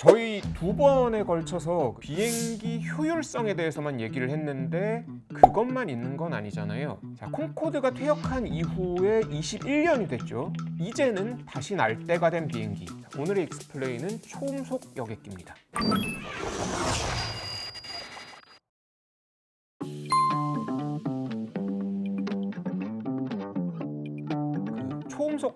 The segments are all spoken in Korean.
저희 두 번에 걸쳐서 비행기 효율성에 대해서만 얘기를 했는데 그것만 있는 건 아니잖아요. 자, 콩코드가 퇴역한 이후에 21년이 됐죠. 이제는 다시 날 때가 된 비행기. 자, 오늘의 익스플레인은 초음속 여객기입니다.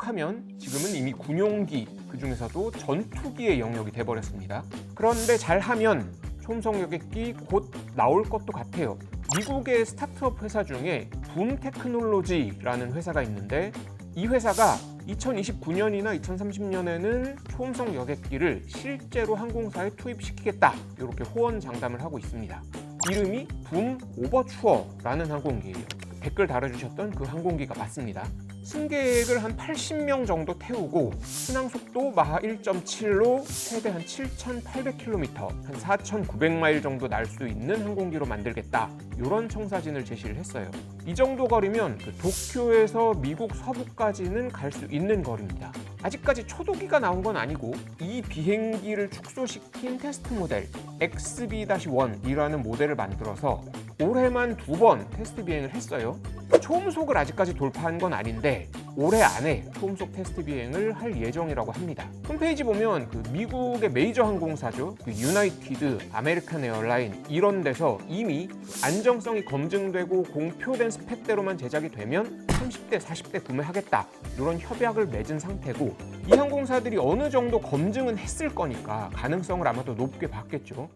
하면 지금은 이미 군용기 그 중에서도 전투기의 영역이 돼버렸습니다. 그런데 잘하면 초음속 여객기 곧 나올 것도 같아요. 미국의 스타트업 회사 중에 붐 테크놀로지라는 회사가 있는데 이 회사가 2029년이나 2030년에는 초음속 여객기를 실제로 항공사에 투입시키겠다 이렇게 호언장담을 하고 있습니다. 이름이 붐 오버추어라는 항공기예요. 댓글 달아주셨던 그 항공기가 맞습니다. 승객을 한 80명 정도 태우고 순항 속도 마하 1.7로 최대 한 7,800km, 한 4,900마일 정도 날 수 있는 항공기로 만들겠다. 이런 청사진을 제시를 했어요. 이 정도 거리면 그 도쿄에서 미국 서부까지는 갈 수 있는 거리입니다. 아직까지 초도기가 나온 건 아니고 이 비행기를 축소시킨 테스트 모델 XB-1이라는 모델을 만들어서 올해만 두 번 테스트 비행을 했어요. 초음속을 아직까지 돌파한 건 아닌데 올해 안에 초음속 테스트 비행을 할 예정이라고 합니다. 홈페이지 보면 그 미국의 메이저 항공사죠. 그 유나이티드, 아메리칸 에어라인 이런 데서 이미 안정성이 검증되고 공표된 스펙대로만 제작이 되면 30대, 40대 구매하겠다. 이런 협약을 맺은 상태고 이 항공사들이 어느 정도 검증은 했을 거니까 가능성을 아마도 높게 봤겠죠.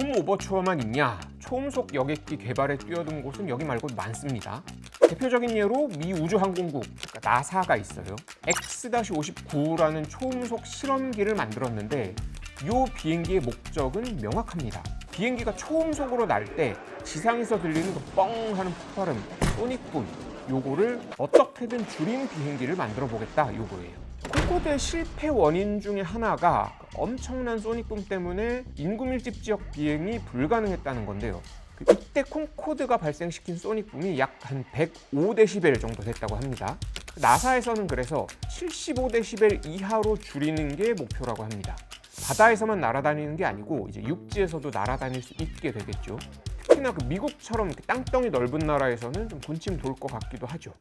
붐 오버추어만 있냐? 초음속 여객기 개발에 뛰어든 곳은 여기 말고도 많습니다. 대표적인 예로 미 우주항공국, 그러니까 나사가 있어요. X-59라는 초음속 실험기를 만들었는데 이 비행기의 목적은 명확합니다. 비행기가 초음속으로 날 때 지상에서 들리는 그 뻥 하는 폭발음, 소닉붐, 요거를 어떻게든 줄인 비행기를 만들어 보겠다 요거예요. 콩코드의 실패 원인 중에 하나가 엄청난 소닉붐 때문에 인구 밀집 지역 비행이 불가능했다는 건데요. 그 이때 콩코드가 발생시킨 소닉붐이 약 한 105데시벨 정도 됐다고 합니다. 나사에서는 그래서 75데시벨 이하로 줄이는 게 목표라고 합니다. 바다에서만 날아다니는 게 아니고 이제 육지에서도 날아다닐 수 있게 되겠죠. 특히나 그 미국처럼 땅덩이 넓은 나라에서는 좀 군침 돌 것 같기도 하죠.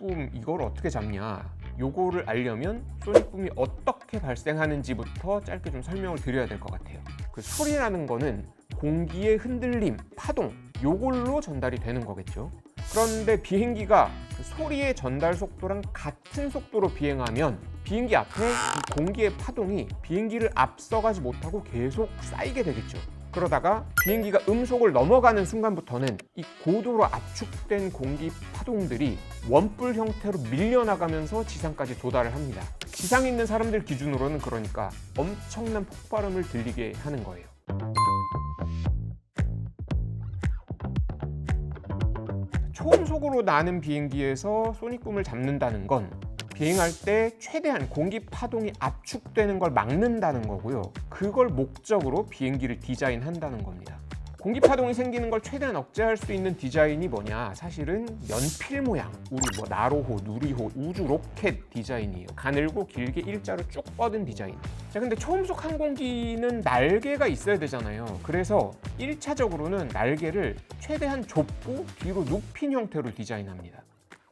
소닉붐 이걸 어떻게 잡냐? 요거를 알려면 소닉붐이 어떻게 발생하는지부터 짧게 좀 설명을 드려야 될 것 같아요. 그 소리라는 거는 공기의 흔들림, 파동 요걸로 전달이 되는 거겠죠. 그런데 비행기가 그 소리의 전달 속도랑 같은 속도로 비행하면 비행기 앞에 이 공기의 파동이 비행기를 앞서가지 못하고 계속 쌓이게 되겠죠. 그러다가 비행기가 음속을 넘어가는 순간부터는 이 고도로 압축된 공기 파동들이 원뿔 형태로 밀려나가면서 지상까지 도달을 합니다. 지상에 있는 사람들 기준으로는 그러니까 엄청난 폭발음을 들리게 하는 거예요. 초음속으로 나는 비행기에서 소닉붐을 잡는다는 건 비행할 때 최대한 공기 파동이 압축되는 걸 막는다는 거고요. 그걸 목적으로 비행기를 디자인한다는 겁니다. 공기 파동이 생기는 걸 최대한 억제할 수 있는 디자인이 뭐냐? 사실은 연필 모양, 우리 뭐 나로호, 누리호, 우주 로켓 디자인이에요. 가늘고 길게 일자로 쭉 뻗은 디자인. 자, 근데 초음속 항공기는 날개가 있어야 되잖아요. 그래서 1차적으로는 날개를 최대한 좁고 뒤로 눕힌 형태로 디자인합니다.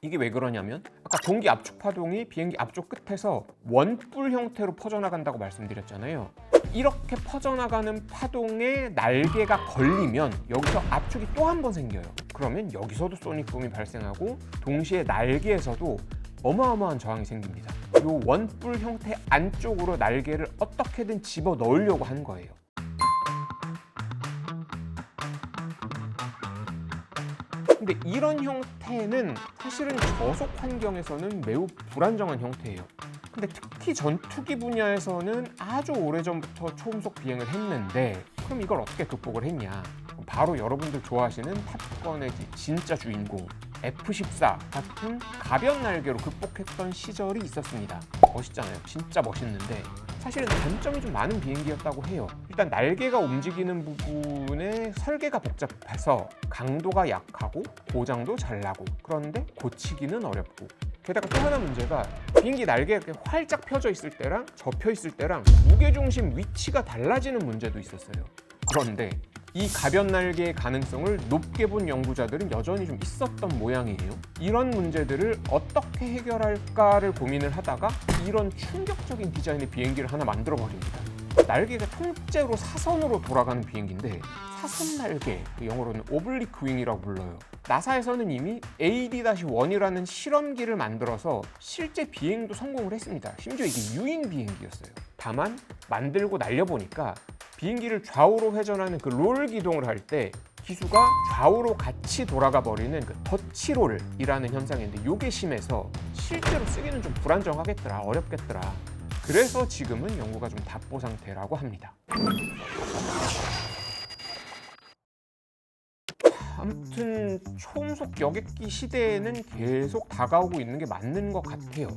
이게 왜 그러냐면 아까 공기 압축 파동이 비행기 앞쪽 끝에서 원뿔 형태로 퍼져나간다고 말씀드렸잖아요. 이렇게 퍼져나가는 파동에 날개가 걸리면 여기서 압축이 또 한 번 생겨요. 그러면 여기서도 소닉붐이 발생하고 동시에 날개에서도 어마어마한 저항이 생깁니다. 이 원뿔 형태 안쪽으로 날개를 어떻게든 집어 넣으려고 한 거예요. 근데 이런 형태는 사실은 저속 환경에서는 매우 불안정한 형태예요. 근데 특히 전투기 분야에서는 아주 오래전부터 초음속 비행을 했는데 그럼 이걸 어떻게 극복을 했냐? 바로 여러분들 좋아하시는 탑건의 진짜 주인공 F-14 같은 가변 날개로 극복했던 시절이 있었습니다. 멋있잖아요. 진짜 멋있는데 사실은 단점이 좀 많은 비행기였다고 해요. 일단 날개가 움직이는 부분에 설계가 복잡해서 강도가 약하고 고장도 잘 나고 그런데 고치기는 어렵고 게다가 또 하나 문제가 비행기 날개가 이렇게 활짝 펴져 있을 때랑 접혀 있을 때랑 무게 중심 위치가 달라지는 문제도 있었어요. 그런데 이 가변 날개의 가능성을 높게 본 연구자들은 여전히 좀 있었던 모양이에요. 이런 문제들을 어떻게 해결할까를 고민을 하다가 이런 충격적인 디자인의 비행기를 하나 만들어 버립니다. 날개가 통째로 사선으로 돌아가는 비행기인데 사선 날개, 영어로는 오블리크 윙이라고 불러요. 나사에서는 이미 AD-1이라는 실험기를 만들어서 실제 비행도 성공을 했습니다. 심지어 이게 유인 비행기였어요. 다만 만들고 날려보니까 비행기를 좌우로 회전하는 그 롤 기동을 할 때 기수가 좌우로 같이 돌아가 버리는 그 더치롤이라는 현상인데 이게 심해서 실제로 쓰기는 좀 불안정하겠더라 어렵겠더라 그래서 지금은 연구가 좀 답보 상태라고 합니다. 아무튼 초음속 여객기 시대에는 계속 다가오고 있는 게 맞는 것 같아요.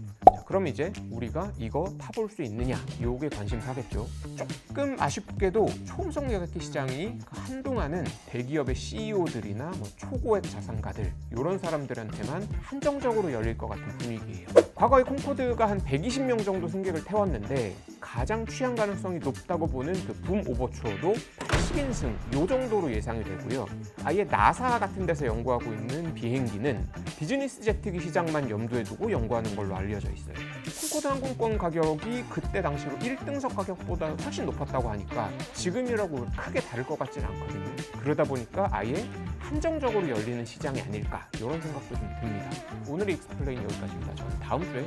자, 그럼 이제 우리가 이거 타볼 수 있느냐 요게 관심사겠죠. 조금 아쉽게도 초음속 여객기 시장이 한동안은 대기업의 CEO들이나 뭐 초고액 자산가들 이런 사람들한테만 한정적으로 열릴 것 같은 분위기예요. 과거에 콩코드가 한 120명 정도 승객을 태웠는데 가장 취향 가능성이 높다고 보는 그 붐 오버추어도 80인승 요 정도로 예상이 되고요. 아예 나사 같은 데서 연구하고 있는 비행기는 비즈니스 제트기 시장만 염두에 두고 연구하는 걸로 알려져 있어요. 콩코드 항공권 가격이 그때 당시로 1등석 가격보다 훨씬 높았다고 하니까 지금이라고 크게 다를 것 같지는 않거든요. 그러다 보니까 아예 한정적으로 열리는 시장이 아닐까 이런 생각도 좀 듭니다. 오늘의 익스플레인 여기까지입니다. 저는 다음 Bey.